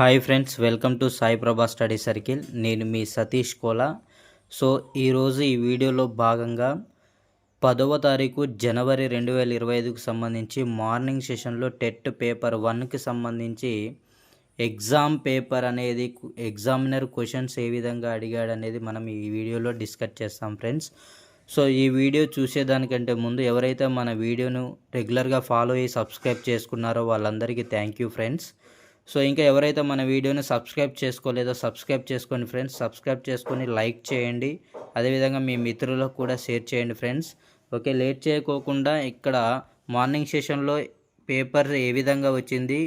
Hi friends welcome to Sai Prabha study circle. నేను మీ Satish Kola. So ఈరోజు ఈ వీడియోలో భాగంగా పదవ తారీఖు జనవరి రెండు వేల ఇరవై ఐదుకు సంబంధించి మార్నింగ్ సెషన్లో టెట్ పేపర్ వన్కి సంబంధించి ఎగ్జామ్ పేపర్ అనేది ఎగ్జామినర్ క్వశ్చన్స్ ఏ విధంగా అడిగాడు అనేది మనం ఈ వీడియోలో డిస్కస్ చేస్తాం ఫ్రెండ్స్. సో ఈ వీడియో చూసేదానికంటే ముందు ఎవరైతే మన వీడియోను రెగ్యులర్గా ఫాలో అయ్యి సబ్స్క్రైబ్ చేసుకున్నారో వాళ్ళందరికీ థ్యాంక్ యూ ఫ్రెండ్స్. సో ఇంకా ఎవరైతే మన వీడియోని సబ్స్క్రైబ్ చేసుకోలేదో సబ్స్క్రైబ్ చేసుకోండి ఫ్రెండ్స్. సబ్స్క్రైబ్ చేసుకొని లైక్ చేయండి. అదేవిధంగా మీ మిత్రులకు కూడా షేర్ చేయండి ఫ్రెండ్స్. ఓకే లేట్ చేయకోకుండా ఇక్కడ మార్నింగ్ సెషన్లో పేపర్ ఏ విధంగా వచ్చింది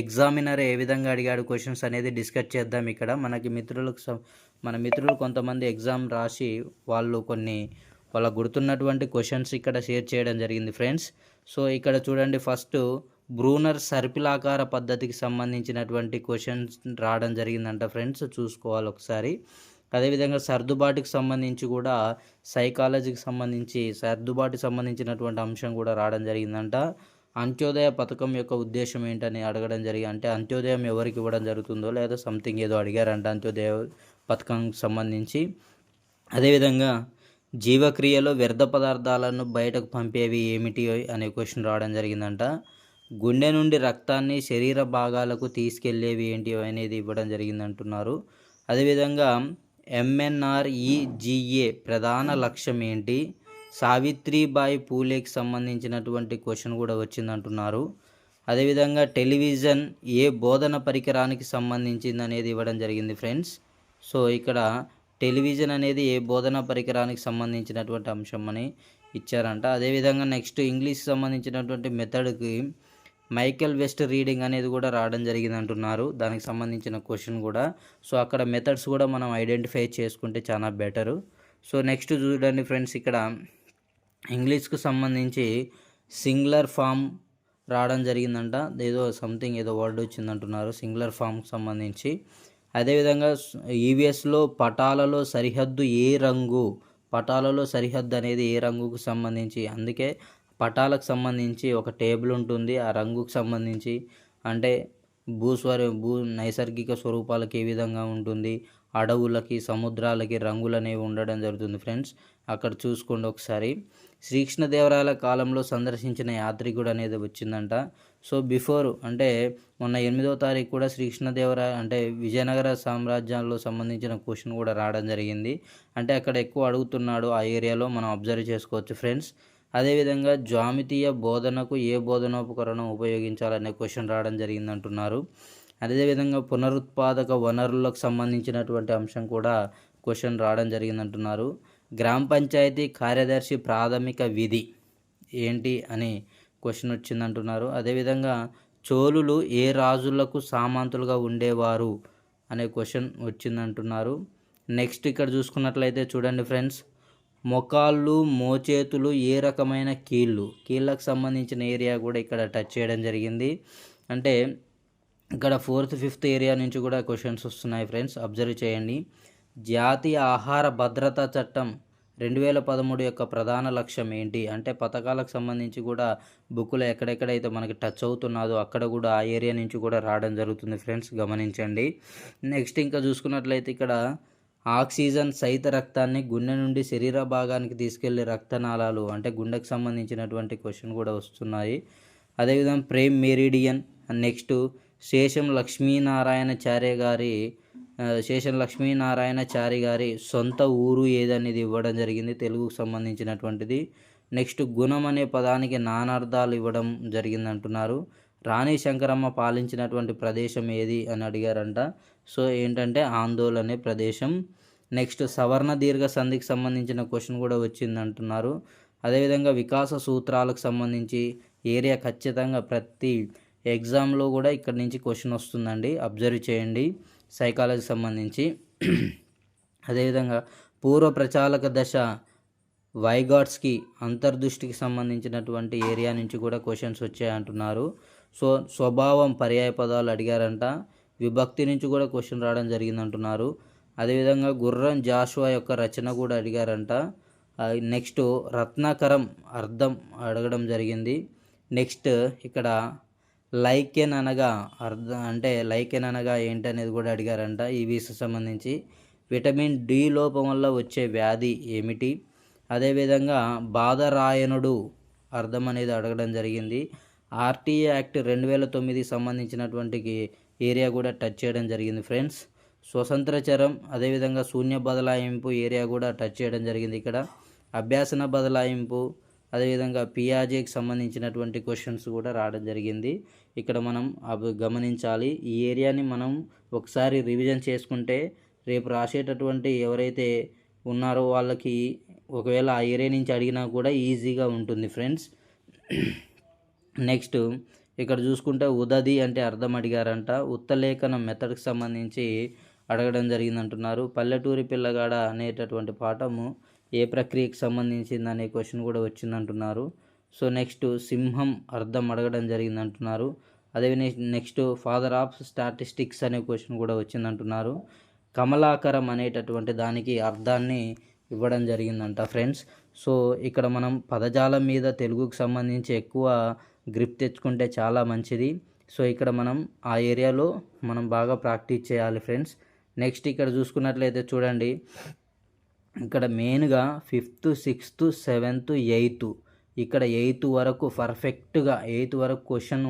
ఎగ్జామినర్ ఏ విధంగా అడిగాడు క్వశ్చన్స్ అనేది డిస్కస్ చేద్దాం ఇక్కడ. మనకి మిత్రులకు మన మిత్రులు కొంతమంది ఎగ్జామ్ రాసి వాళ్ళు కొన్ని వాళ్ళ గుర్తున్నటువంటి క్వశ్చన్స్ ఇక్కడ షేర్ చేయడం జరిగింది ఫ్రెండ్స్. సో ఇక్కడ చూడండి ఫస్ట్ బ్రూనర్ సర్పిలాకార పద్ధతికి సంబంధించినటువంటి క్వశ్చన్స్ రావడం జరిగిందంట ఫ్రెండ్స్. చూసుకోవాలి ఒకసారి. అదేవిధంగా సర్దుబాటుకి సంబంధించి కూడా సైకాలజీకి సంబంధించి సర్దుబాటుకి సంబంధించినటువంటి అంశం కూడా రావడం జరిగిందంట. అంత్యోదయ పథకం యొక్క ఉద్దేశం ఏంటని అడగడం జరిగింది అంటే అంత్యోదయం ఎవరికి ఇవ్వడం జరుగుతుందో లేదా సంథింగ్ ఏదో అడిగారంట అంత్యోదయ పథకంకి సంబంధించి. అదేవిధంగా జీవక్రియలో వ్యర్థ పదార్థాలను బయటకు పంపేవి ఏమిటి అనే క్వశ్చన్ రావడం జరిగిందంట. గుండె నుండి రక్తాన్ని శరీర భాగాలకు తీసుకెళ్ళేవి ఏంటి అనేది ఇవ్వడం జరిగిందంటున్నారు. అదేవిధంగా ఎంఎన్ఆర్ఈజిఏ ప్రధాన లక్ష్యం ఏంటి? సావిత్రిబాయి పూలేకి సంబంధించినటువంటి క్వశ్చన్ కూడా వచ్చిందంటున్నారు. అదేవిధంగా టెలివిజన్ ఏ బోధన పరికరానికి సంబంధించింది అనేది ఇవ్వడం జరిగింది ఫ్రెండ్స్. సో ఇక్కడ టెలివిజన్ అనేది ఏ బోధన పరికరానికి సంబంధించినటువంటి అంశం అని ఇచ్చారంట. అదేవిధంగా నెక్స్ట్ ఇంగ్లీష్ సంబంధించినటువంటి మెథడ్కి మైకెల్ వెస్ట్ రీడింగ్ అనేది కూడా రావడం జరిగింది అంటున్నారు దానికి సంబంధించిన క్వశ్చన్ కూడా. సో అక్కడ మెథడ్స్ కూడా మనం ఐడెంటిఫై చేసుకుంటే చాలా బెటరు. సో నెక్స్ట్ చూడండి ఫ్రెండ్స్ ఇక్కడ ఇంగ్లీష్కు సంబంధించి సింగులర్ ఫామ్ రావడం జరిగిందంట. ఏదో సంథింగ్ ఏదో వర్డ్ వచ్చిందంటున్నారు సింగులర్ ఫామ్కి సంబంధించి. అదేవిధంగా ఈవీఎస్లో పటాలలో సరిహద్దు ఏ రంగు పటాలలో సరిహద్దు అనేది ఏ రంగుకు సంబంధించి. అందుకే పటాలకు సంబంధించి ఒక టేబుల్ ఉంటుంది. ఆ రంగుకు సంబంధించి అంటే భూస్వర భూ నైసర్గిక స్వరూపాలకు ఏ విధంగా ఉంటుంది. అడవులకి సముద్రాలకి రంగులు అనేవి ఉండడం జరుగుతుంది ఫ్రెండ్స్. అక్కడ చూసుకోండి ఒకసారి. శ్రీకృష్ణదేవరాయల కాలంలో సందర్శించిన యాత్రికుడు అనేది వచ్చిందంట. సో బిఫోర్ అంటే మొన్న ఎనిమిదో తారీఖు కూడా శ్రీకృష్ణదేవరాయ అంటే విజయనగర సామ్రాజ్యాల్లో సంబంధించిన క్వశ్చన్ కూడా రావడం జరిగింది. అంటే అక్కడ ఎక్కువ అడుగుతున్నాడు ఆ ఏరియాలో. మనం అబ్జర్వ్ చేసుకోవచ్చు ఫ్రెండ్స్. అదేవిధంగా జ్యామితీయ బోధనకు ఏ బోధనోపకరణం ఉపయోగించాలనే క్వశ్చన్ రావడం జరిగింది అంటున్నారు అదేవిధంగా పునరుత్పాదక వనరులకు సంబంధించినటువంటి అంశం కూడా క్వశ్చన్ రావడం జరిగింది అంటున్నారు గ్రామ పంచాయతీ కార్యదర్శి ప్రాథమిక విధి ఏంటి అని క్వశ్చన్ వచ్చిందంటున్నారు. అదేవిధంగా చోళులు ఏ రాజులకు సామంతులుగా ఉండేవారు అనే క్వశ్చన్ వచ్చిందంటున్నారు. నెక్స్ట్ ఇక్కడ చూసుకున్నట్లయితే చూడండి ఫ్రెండ్స్ మొకాళ్ళు మోచేతులు ఏ రకమైన కీళ్ళు? కీళ్ళకు సంబంధించిన ఏరియా కూడా ఇక్కడ టచ్ చేయడం జరిగింది. అంటే ఇక్కడ ఫోర్త్ ఫిఫ్త్ ఏరియా నుంచి కూడా క్వశ్చన్స్ వస్తున్నాయి ఫ్రెండ్స్ అబ్జర్వ్ చేయండి. జాతీయ ఆహార భద్రతా చట్టం రెండు వేల పదమూడు యొక్క ప్రధాన లక్ష్యం ఏంటి? అంటే పథకాలకు సంబంధించి కూడా బుక్లో ఎక్కడెక్కడైతే మనకి టచ్ అవుతున్నదో అక్కడ కూడా ఆ ఏరియా నుంచి కూడా రావడం జరుగుతుంది ఫ్రెండ్స్ గమనించండి. నెక్స్ట్ ఇంకా చూసుకున్నట్లయితే ఇక్కడ ఆక్సిజన్ సహిత రక్తాన్ని గుండె నుండి శరీర భాగానికి తీసుకెళ్ళే రక్తనాళాలు అంటే గుండెకు సంబంధించినటువంటి క్వశ్చన్ కూడా వస్తున్నాయి. అదేవిధంగా ప్రేమ్ మెరిడియన్ నెక్స్ట్ శేషం లక్ష్మీనారాయణచార్య గారి శేషం లక్ష్మీనారాయణచారి గారి సొంత ఊరు ఏదనేది ఇవ్వడం జరిగింది తెలుగుకు సంబంధించినటువంటిది. నెక్స్ట్ గుణం అనే పదానికి నానార్థాలు ఇవ్వడం జరిగింది అంటున్నారు రాణి శంకరమ్మ పాలించినటువంటి ప్రదేశం ఏది అని అడిగారంట. సో ఏంటంటే ఆందోళన అనే ప్రదేశం. నెక్స్ట్ సవర్ణ దీర్ఘ సంధికి సంబంధించిన క్వశ్చన్ కూడా వచ్చింది అంటున్నారు అదేవిధంగా వికాస సూత్రాలకు సంబంధించి ఏరియా ఖచ్చితంగా ప్రతి ఎగ్జామ్లో కూడా ఇక్కడ నుంచి క్వశ్చన్ వస్తుందండి. అబ్జర్వ్ చేయండి సైకాలజీకి సంబంధించి. అదేవిధంగా పూర్వ ప్రచాలక దశ వైగాట్స్కి అంతర్దృష్టికి సంబంధించినటువంటి ఏరియా నుంచి కూడా క్వశ్చన్స్ వచ్చాయంటున్నారు. సో స్వభావం పర్యాయ పదాలు అడిగారంట. విభక్తి నుంచి కూడా క్వశ్చన్ రావడం జరిగిందంటున్నారు. అదేవిధంగా గుర్రం జాషువా యొక్క రచన కూడా అడిగారంట. నెక్స్ట్ రత్నాకరం అర్థం అడగడం జరిగింది. నెక్స్ట్ ఇక్కడ లైకెన్ అనగా అర్థం అంటే లైకెన్ అనగా ఏంటనేది కూడా అడిగారంట. ఈ వీసా సంబంధించి విటమిన్ డి లోపం వల్ల వచ్చే వ్యాధి ఏమిటి? అదేవిధంగా బాధరాయనుడు అర్థం అనేది అడగడం జరిగింది. ఆర్టీఏ యాక్ట్ రెండు వేల తొమ్మిదికి సంబంధించినటువంటి ఏరియా కూడా టచ్ చేయడం జరిగింది ఫ్రెండ్స్. స్వతంత్ర చరం అదేవిధంగా శూన్య బదలాయింపు ఏరియా కూడా టచ్ చేయడం జరిగింది ఇక్కడ. అభ్యాసన బదలాయింపు అదేవిధంగా పియాజేకి సంబంధించినటువంటి క్వశ్చన్స్ కూడా రావడం జరిగింది. ఇక్కడ మనం గమనించాలి. ఈ ఏరియాని మనం ఒకసారి రివిజన్ చేసుకుంటే రేపు రాసేటటువంటి ఎవరైతే ఉన్నారో వాళ్ళకి ఒకవేళ ఆ ఏరియా నుంచి అడిగినా కూడా ఈజీగా ఉంటుంది ఫ్రెండ్స్. నెక్స్ట్ ఇక్కడ చూసుకుంటే ఉదది అంటే అర్థం అడిగారంట. ఉత్తలేఖనం మెథడ్కి సంబంధించి అడగడం జరిగింది అంటున్నారు పల్లెటూరి పిల్లగాడ అనేటటువంటి పాఠము ఏ ప్రక్రియకు సంబంధించింది అనే క్వశ్చన్ కూడా వచ్చిందంటున్నారు. సో నెక్స్ట్ సింహం అర్థం అడగడం జరిగింది అంటున్నారు అదే నెక్స్ట్ ఫాదర్ ఆఫ్ స్టాటిస్టిక్స్ అనే క్వశ్చన్ కూడా వచ్చిందంటున్నారు. కమలాకరం అనేటటువంటి దానికి అర్థాన్ని ఇవ్వడం జరిగిందంట ఫ్రెండ్స్. సో ఇక్కడ మనం పదజాలం మీద తెలుగుకు సంబంధించి ఎక్కువ గ్రిప్ తెచ్చుకుంటే చాలా మంచిది. సో ఇక్కడ మనం ఆ ఏరియాలో మనం బాగా ప్రాక్టీస్ చేయాలి ఫ్రెండ్స్. నెక్స్ట్ ఇక్కడ చూసుకున్నట్లయితే చూడండి. ఇక్కడ మెయిన్గా ఫిఫ్త్ సిక్స్త్ సెవెంత్ ఎయిత్. ఇక్కడ ఎయిత్ వరకు పర్ఫెక్ట్గా ఎయిత్ వరకు క్వశ్చన్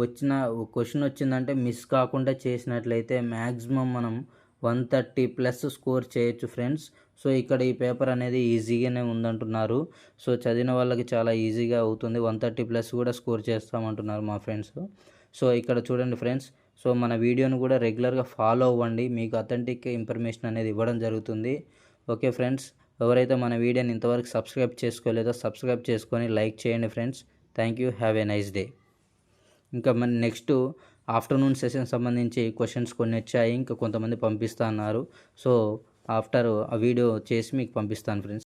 వచ్చిన క్వశ్చన్ వచ్చిందంటే మిస్ కాకుండా చేసినట్లయితే మ్యాక్సిమం మనం వన్ థర్టీ ప్లస్ స్కోర్ చేయొచ్చు ఫ్రెండ్స్. సో ఇక్కడ ఈ పేపర్ అనేది ఈజీగానే ఉందంటున్నారు. సో చదివిన వాళ్ళకి చాలా ఈజీగా అవుతుంది. వన్ థర్టీ ప్లస్ కూడా స్కోర్ చేస్తామంటున్నారు మా ఫ్రెండ్స్. సో ఇక్కడ చూడండి ఫ్రెండ్స్. సో మన వీడియోను కూడా రెగ్యులర్గా ఫాలో అవ్వండి. మీకు అథెంటిక్ ఇన్ఫర్మేషన్ అనేది ఇవ్వడం జరుగుతుంది. Okay friends. ఎవరైతే మన వీడియోని ఇంతవరకు సబ్స్క్రైబ్ చేసుకోలేదో సబ్స్క్రైబ్ చేసుకొని లైక్ చేయండి friends. Thank you. Have a nice day. ఇంకా మన నెక్స్ట్ ఆఫ్టర్నూన్ సెషన్ సంబంధించి క్వశ్చన్స్ కొన్ని వచ్చాయి. ఇంకా కొంతమంది పంపిస్తా అన్నారు. సో ఆఫ్టర్ ఆ వీడియో చేసి మీకు పంపిస్తాను ఫ్రెండ్స్.